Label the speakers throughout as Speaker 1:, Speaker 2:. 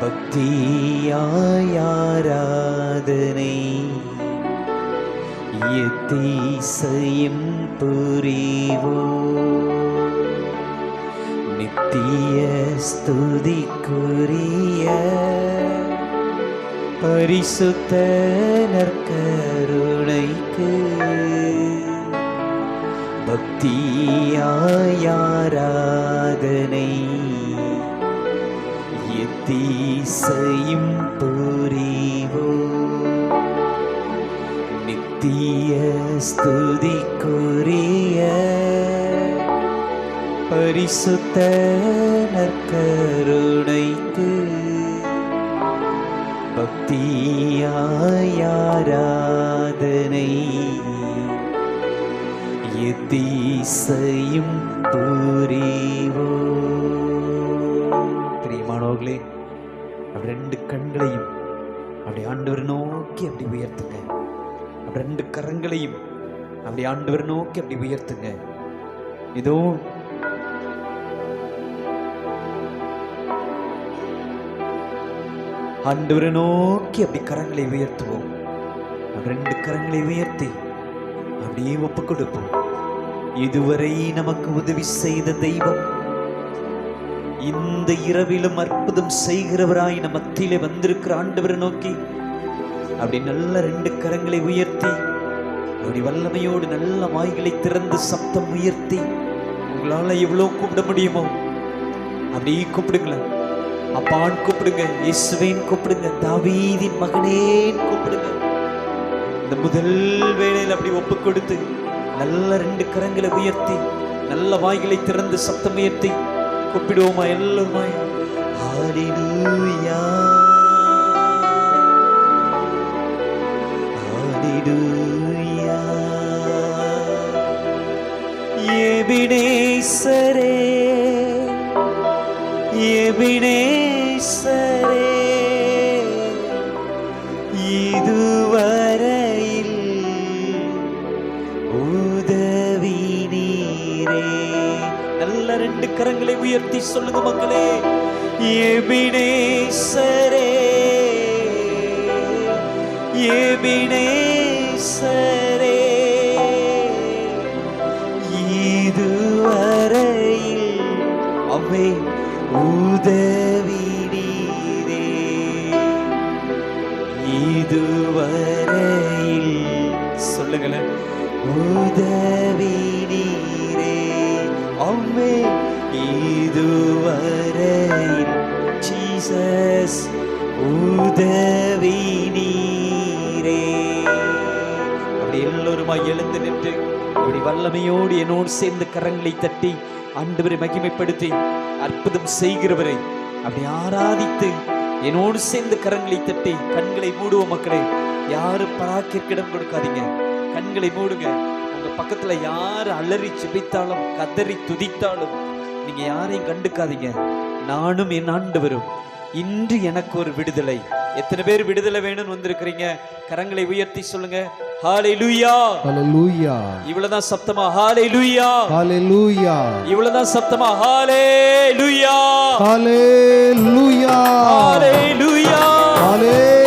Speaker 1: பக்தியாயாராதனை எத்தீசையும் புரிவோ? நித்திய ஸ்துதிக்குரிய பரிசுத்த நற்கருணைக்கு பக்தியாயாராதனை ஆசையும் புரிவோ? நித்திய ஸ்துதிக்குரிய பரிசுத்த நற்கருணைக்கு பக்தியாயாராதனை எத்தீசையும் புரிவோ ஆண்டவர் நோக்கி அப்படி உயர்த்துங்க. ரெண்டு கரங்களையும் அப்படி ஆண்டவர் நோக்கி அப்படி உயர்த்துங்க. இதோ ஆண்டவரை நோக்கி அப்படி கரங்களை உயர்த்துவோம். ரெண்டு கரங்களை உயர்த்தி அப்படியே ஒப்பு கொடுப்போம் இதுவரை நமக்கு உதவி செய்த தெய்வம் இந்த இரவிலும் அற்புதம் செய்கிறவராய் நம்ம மத்தியிலே வந்திருக்கிற ஆண்டவரை நோக்கி அப்படி நல்ல ரெண்டு கரங்களை உயர்த்தி அப்படி வல்லமையோடு நல்ல வாய்களை திறந்து சப்தம் உயர்த்தி உங்களால எவ்வளவு கூப்பிட முடியுமோ அப்படி கூப்பிடுங்களேன் அப்பான்னு கூப்பிடுங்க இயேசுவேன் கூப்பிடுங்க தாவீதின் மகனேன்னு கூப்பிடுங்க. இந்த முதல் வேளையில் அப்படி ஒப்பு கொடுத்து நல்ல ரெண்டு கரங்களை உயர்த்தி நல்ல வாய்களை திறந்து சப்தம் உயர்த்தி கூப்பிடுவோமா எல்லாருமா ஹalleluya. ஹalleluya எபினேசரே எபினேசரே இதுவரையில் உதவி நீரே நல்ல ரெண்டு கரங்களை உயர்த்தி சொல்லுங்க மக்களே எபினேசரே எபினேசரே இதுவரையில் அவை உதவி நீரே இதுவரையில் சொல்லுங்களேன். உதவி நீரே அம்மே இதுவரையில் ஜீசஸ் உதவி நீரே அப்படி எழுந்து நின்று அப்படி வல்லமையோடு என்னோடு சேர்ந்து கரங்களை தட்டி ஆண்டவரை மகிமைப்படுத்தி அற்புதம் செய்கிறவரை. அப்படி ஆராதித்து என்னோடு சேர்ந்து கரங்களை தட்டி கண்களை மூடுவோம் மக்களே. யாரு பராக்கிற்கு இடம் கொடுக்காதீங்க. கண்களை மூடுங்க. உங்க பக்கத்துல யாரு அலறி சிபித்தாலும் கதறி துதித்தாலும் நீங்க யாரையும் கண்டுக்காதீங்க. நானும் என் ஆண்டு வரும் இன்று எனக்கு ஒரு விடுதலை. எத்தனை பேர் விடுதலை வேணும்னு வந்திருக்கிறீங்க? கரங்களை உயர்த்தி சொல்லுங்க. ஹாலே லூயா
Speaker 2: ஹalleluya
Speaker 1: இவ்வளவுதான் சப்தமா ஹாலே லூயா
Speaker 2: ஹalleluya
Speaker 1: இவ்வளவுதான் சப்தமா ஹாலே லூயா
Speaker 2: ஹalleluya
Speaker 1: ஹாலே லூயா
Speaker 2: ஹalleluya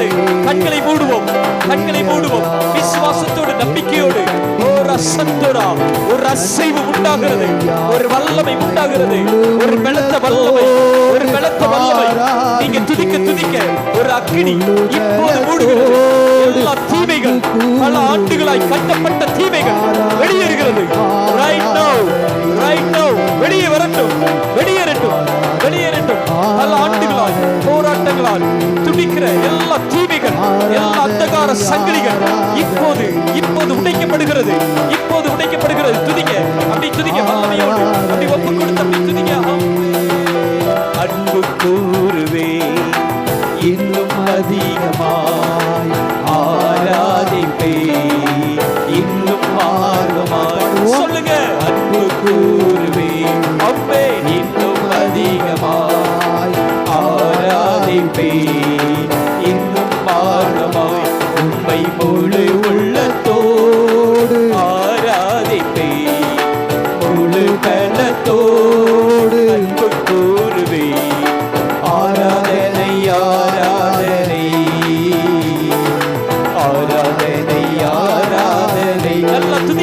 Speaker 1: வாய்களை கண்களை மூடுவோம் கண்களை மூடுவோம். விசுவாசத்தோடு நம்பிக்கையோடு. ஒரு அசந்தோரா ஒரு அசைவு உண்டாகிறது. ஒரு வல்லமை உண்டாகிறது. ஒரு பலத்த வல்லமை ஒரு பலத்த வல்லமை. நீங்க துதிக்க துதிக்க ஒரு அக்னி இப்போது மூடுகிறது. எல்லா தீமைகள் பல ஆண்டுகளாய் கட்டப்பட்ட தீமைகள் வெளியேறுகிறது. ரைட் நோ ரைட் நோ வெளியே வரட்டும் வெளியேறட்டும் வெளியேறட்டும். பல ஆண்டுகளால் போராட்டங்களால் துடிக்கிற எல்லா தீமைகள் எல்லா அந்தகார சங்கிலிகள் இப்போது இப்போது உடைக்கப்படுகிறது. இப்போது உடைக்கப்படுகிறது. துதிக்க அப்படி துதிக்க வல்லமையோடு அப்படி ஒப்பு கொடுத்து அப்படி துதிக்க அன்பு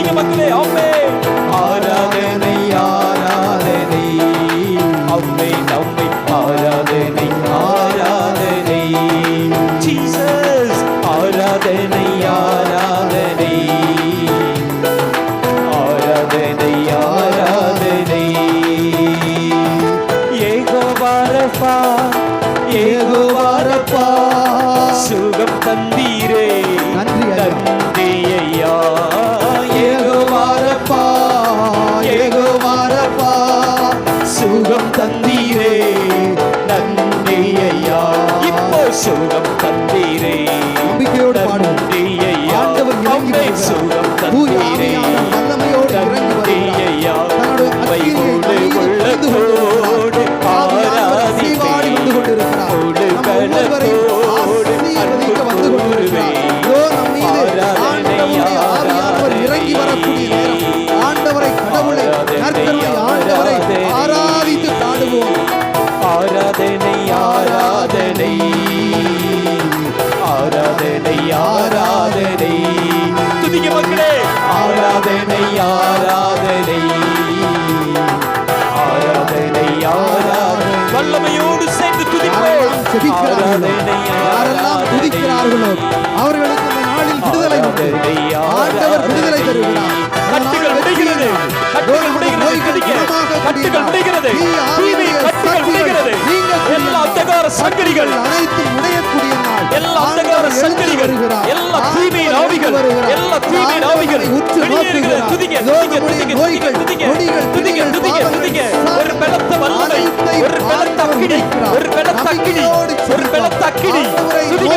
Speaker 1: நல்ல துதிக்க மக்களே அம்மே ஆராதனை
Speaker 2: செபிக்கிறார்களோ
Speaker 1: ஆராதனை
Speaker 2: யாரெல்லாம் துதிக்கிறார்களோ அவர்களுக்கு இந்த நாளில் விடுதலை உண்டு. ஆண்டவர் விடுதலை தருகிறார்
Speaker 1: எல்லா அந்தகார சங்கிலிகள்.
Speaker 2: அனைத்தும் உடையக்கூடிய நாள்.
Speaker 1: எல்லா அந்தகார
Speaker 2: வருகிறார்.
Speaker 1: எல்லா ஆவிகள் ஒரு பலத்த வல்லமை ஒரு பலத்த அக்கினி. ஒரு பலத்த அக்கினி ஒரு. பலத்த அக்கினி.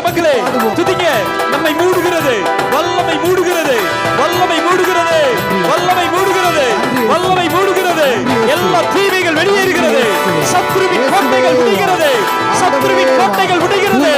Speaker 1: மக்களே. துதிக்க நம்மை மூடுகிறது. வல்லமை மூடுகிறது. வல்லமை மூடுகிறது. வல்லமை மூடுகிறது. வல்லமை மூடுகிறது. எல்லா தீமைகள் வெளியேறுகிறது. சத்ருவின் கோட்டைகள் விடுகிறது சத்ருவின் கோட்டைகள் விடுகிறது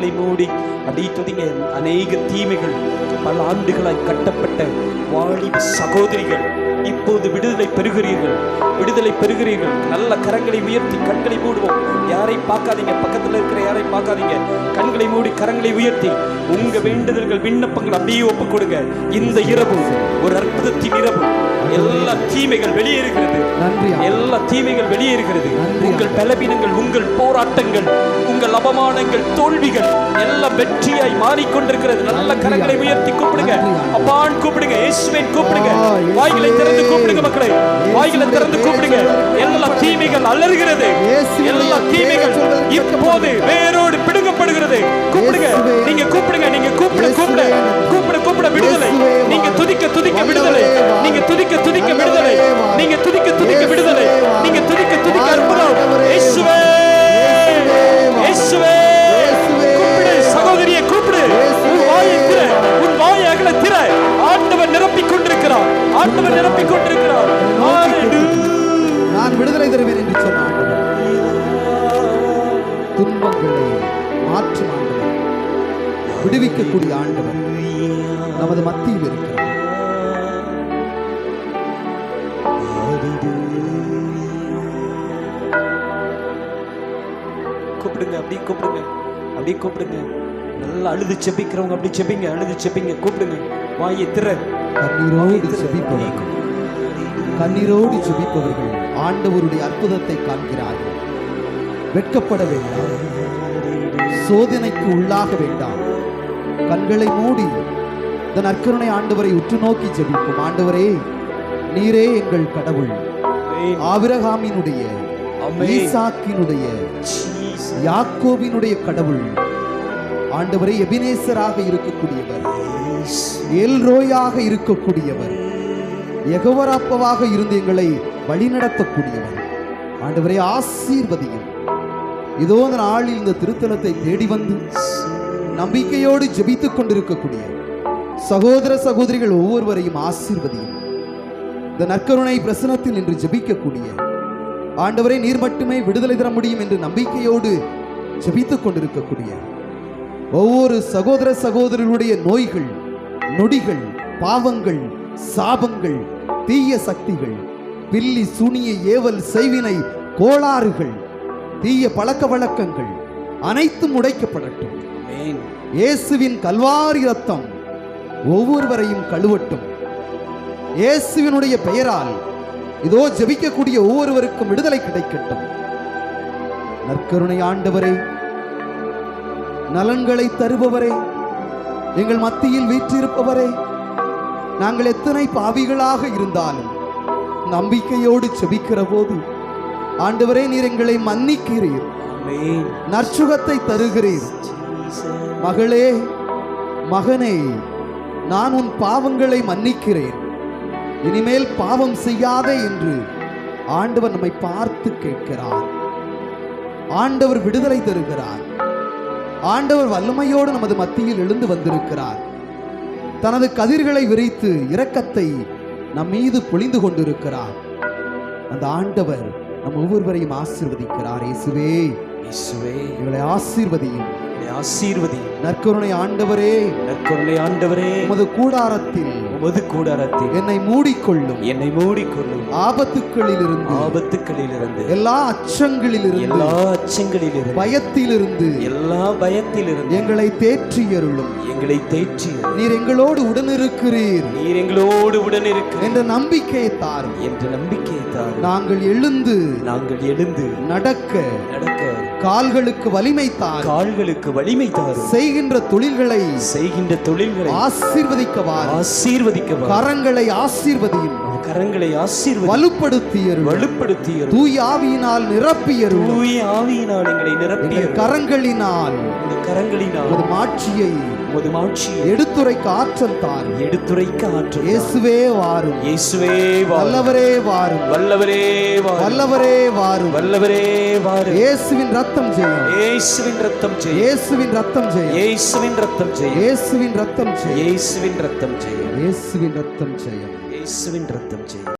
Speaker 1: கண்களை மூடி அப்படி துதிங்க. அநேக தீமைகள் பல ஆண்டுகளாய் கட்டப்பட்ட வாலிப சகோதரிகள் இப்போது விடுதலை பெறுகிறீர்கள். விடுதலை பெறுகிறீர்கள். நல்ல கரங்களை உயர்த்தி கண்களை மூடுவோம். யாரை பார்க்காதீங்க. பக்கத்துல இருக்கிற யாரை பார்க்காதீங்க. கண்களை மூடி கரங்களை உயர்த்தி உங்க வேண்டுதல்கள் விண்ணப்பங்கள் அப்படியே ஒப்புக் கொடுங்க. இந்த இரவு ஒரு அற்புதத்தின் இரவு. எல்லா தீமைகள் வெளியேறுகிறது. எல்லா தீமைகள் வெளியேறுகிறது. உங்கள் பலவீனங்கள் உங்கள் போராட்டங்கள் உங்கள் அவமானங்கள் தோல்விகள் எல்லாம் வெற்றியாய் மாறிக்கொண்டிருக்கிறது நல்ல கரங்களை. உயர்த்தி கூப்பிடுங்க. அப்பான் கூப்பிடுங்க இயேசுவின் கூப்பிடுங்க. வாய்களை திறந்து கூப்பிடுங்க மக்களே வாய்களை திறந்து கூப்பிடுங்க எல்லா தீமைகள் அலறுகிறது எல்லா தீமைகள் இப்போது வேரோடு பிடுங்கப்படுகிறது கூப்பிடுங்க. நீங்க கூப்பிடுங்க நீங்க கூப்பிட கூப்பிட. கூப்பிட கூப்பிட விடுதலை. நீங்க துதிக்க துதிக்க விடுதலை. நீங்க துதிக்க துதிக்க விடுதலை. நீங்க துதிக்க துதிக்க விடுதலை. நீங்க துதிக்க துதிக்க அற்புதம் இயேசுவே வாயை திற. உன் வாயை அகல திற. ஆண்டவர் நிரப்பிக் கொண்டிருக்கிறார். ஆண்டவர் நிரப்பிக் கொண்டிருக்கிறார்.
Speaker 2: நான் விடுதலை தருவேன் என்று சொன்ன ஆண்டவர். துன்பங்களை மாற்றும் ஆண்டவர். விடுவிக்கக்கூடிய ஆண்டவர் நமது மத்தியில் இருக்கிறார்.
Speaker 1: கூப்பிடுங்க அப்படியே கூப்பிடுங்க. அப்படியே கூப்பிடுங்க. நல்லா அழுது செபிக்கிறவங்க அப்படி செபிங்க அழுது செபிங்க கூப்பிடுங்க. வாயை திற.
Speaker 2: கண்ணீரோடு செபிப்பவர்கள். கண்ணீரோடு செபிப்பவர்கள் ஆண்டவருடைய அற்புதத்தை காண்கிறார்கள் வெட்கப்பட வேண்டாம். சோதனைக்கு உள்ளாக வேண்டாம். கண்களை மூடி இந்த நற்கருணை ஆண்டவரை உற்று நோக்கி ஜெபிப்போம் ஆண்டவரே நீரே எங்கள் கடவுள். ஆபிரகாமினுடைய. ஈசாக்கினுடைய
Speaker 1: Jesus.
Speaker 2: யாக்கோபினுடைய கடவுள். ஆண்டவரே எபினேசராக இருக்கக்கூடியவர். எல்ரோயாக இருக்கக்கூடியவர். எகவராப்பவாக இருந்து எங்களை வழிநடத்தக்கூடியவர். ஆண்டவரே ஆசீர்வதியும். இதோ அந்த நாளில் இந்த திருத்தலத்தை தேடி வந்து நம்பிக்கையோடு ஜெபித்துக் கொண்டிருக்கக்கூடிய சகோதர சகோதரிகள் ஒவ்வொருவரையும் ஆசீர்வதியும். இந்த நற்கருணை பிரசனத்தில் நின்று ஜெபிக்கக்கூடிய. ஆண்டவரே நீர் மட்டுமே விடுதலை தர முடியும் என்று நம்பிக்கையோடு ஜெபித்துக் கொண்டிருக்கக்கூடிய. ஒவ்வொரு சகோதர சகோதரர்களுடைய நோய்கள் நொடிகள் பாவங்கள் சாபங்கள் தீய சக்திகள் பில்லி சுனிய ஏவல் செய்வினை கோளாறுகள் தீய பழக்க வழக்கங்கள் அனைத்தும் உடைக்கப்படட்டும். இயேசுவின் கல்வாரி ரத்தம் ஒவ்வொருவரையும் கழுவட்டும். இயேசுவினுடைய பெயரால் இதோ ஜெபிக்கக்கூடிய ஒவ்வொருவருக்கும் விடுதலை கிடைக்கட்டும். நற்கருணை ஆண்டவரே நலன்களை தருபவரே. எங்கள் மத்தியில் வீற்றிருப்பவரே. நாங்கள் எத்தனை பாவிகளாக இருந்தாலும் நம்பிக்கையோடு செபிக்கிற போது ஆண்டவரே நீர் எங்களை மன்னிக்கிறீர். நற்சுகத்தை தருகிறீர். மகளே மகனே நான் உன் பாவங்களை மன்னிக்கிறேன். இனிமேல் பாவம் செய்யாதே என்று ஆண்டவர் நம்மை பார்த்து கேட்கிறார். ஆண்டவர் விடுதலை தருகிறார். ஆண்டவர் வல்லமையோடு நமது மத்தியில் எழுந்து வந்திருக்கிறார். தனது கதிர்களை விரித்து இரக்கத்தை நம் மீது பொழிந்து கொண்டிருக்கிறார். அந்த ஆண்டவர் நம் ஒவ்வொருவரையும் ஆசீர்வதிக்கிறார். இயேசுவே
Speaker 1: இயேசுவே.
Speaker 2: எங்களை ஆசீர்வதியும்
Speaker 1: ஆசீர்வதி
Speaker 2: நற்கருணை ஆண்டவரே.
Speaker 1: நற்கருணை ஆண்டவரே.
Speaker 2: உமது கூடாரத்தில்
Speaker 1: உமது கூடாரத்தில்
Speaker 2: என்னை மூடிக்கொள்ளும்.
Speaker 1: என்னை மூடிக்கொள்ளும்.
Speaker 2: ஆபத்துக்களிலிருந்து
Speaker 1: ஆபத்துக்களிலிருந்து.
Speaker 2: எல்லா அச்சங்களிலிருந்து
Speaker 1: எல்லா அச்சங்களிலிருந்து
Speaker 2: பயத்திலிருந்து
Speaker 1: எல்லா பயத்திலிருந்து
Speaker 2: எங்களை தேற்றியருளும்
Speaker 1: எங்களை தேற்றி
Speaker 2: நீர் எங்களோடு உடனிருக்கிறீர்.
Speaker 1: நீர் எங்களோடு உடன் இருக்க
Speaker 2: என்ற நம்பிக்கையை தாரும்.
Speaker 1: என்ற நம்பிக்கையை தாரும்.
Speaker 2: நாங்கள் எழுந்து
Speaker 1: நாங்கள் எழுந்து
Speaker 2: நடக்க
Speaker 1: நடக்க
Speaker 2: கால்களுக்கு வலிமை தாரும்.
Speaker 1: கால்களுக்கு வலிமை தாரும்.
Speaker 2: செய்கின்ற தொழில்களை
Speaker 1: செய்கின்ற தொழில்களை
Speaker 2: ஆசீர்வதிக்கவாறு
Speaker 1: ஆசீர்வதிக்க
Speaker 2: கரங்களை ஆசீர்வதியும்.
Speaker 1: கரங்களை ஆசீர்வதி
Speaker 2: வலுப்படுத்தியருளும்
Speaker 1: வலுப்படுத்திய
Speaker 2: தூய் ஆவியினால் நிரப்பியருளும்
Speaker 1: தூய ஆவியினால் எங்களை நிரப்பிய
Speaker 2: கரங்களினால்.
Speaker 1: இந்த கரங்களினால்.
Speaker 2: மாட்சியை
Speaker 1: உமது மாட்சியை
Speaker 2: எடுத்துரைக்க ஆற்றல் தாரும்.
Speaker 1: எடுத்துரைக்க ஆற்று
Speaker 2: இயேசுவே வாரும்.
Speaker 1: இயேசுவே
Speaker 2: வல்லவரே வாரும்.
Speaker 1: வல்லவரே
Speaker 2: வல்லவரே வாரும்.
Speaker 1: வல்லவரே வாரும்.
Speaker 2: இயேசுவின் ரத்தம் ஜெயம்.
Speaker 1: இயேசுவின் ரத்தம் ஜெயம்.
Speaker 2: இயேசுவின் ரத்தம் ஜெயம்.
Speaker 1: இயேசுவின் ரத்தம் ஜெயம்.
Speaker 2: இயேசுவின் ரத்தம் ஜெயம்.
Speaker 1: இயேசுவின் ரத்தம் ஜெயம்.
Speaker 2: இயேசுவின் ரத்தம் ஜெயம்.
Speaker 1: இயேசுவின் ரத்தம் ஜெயம்.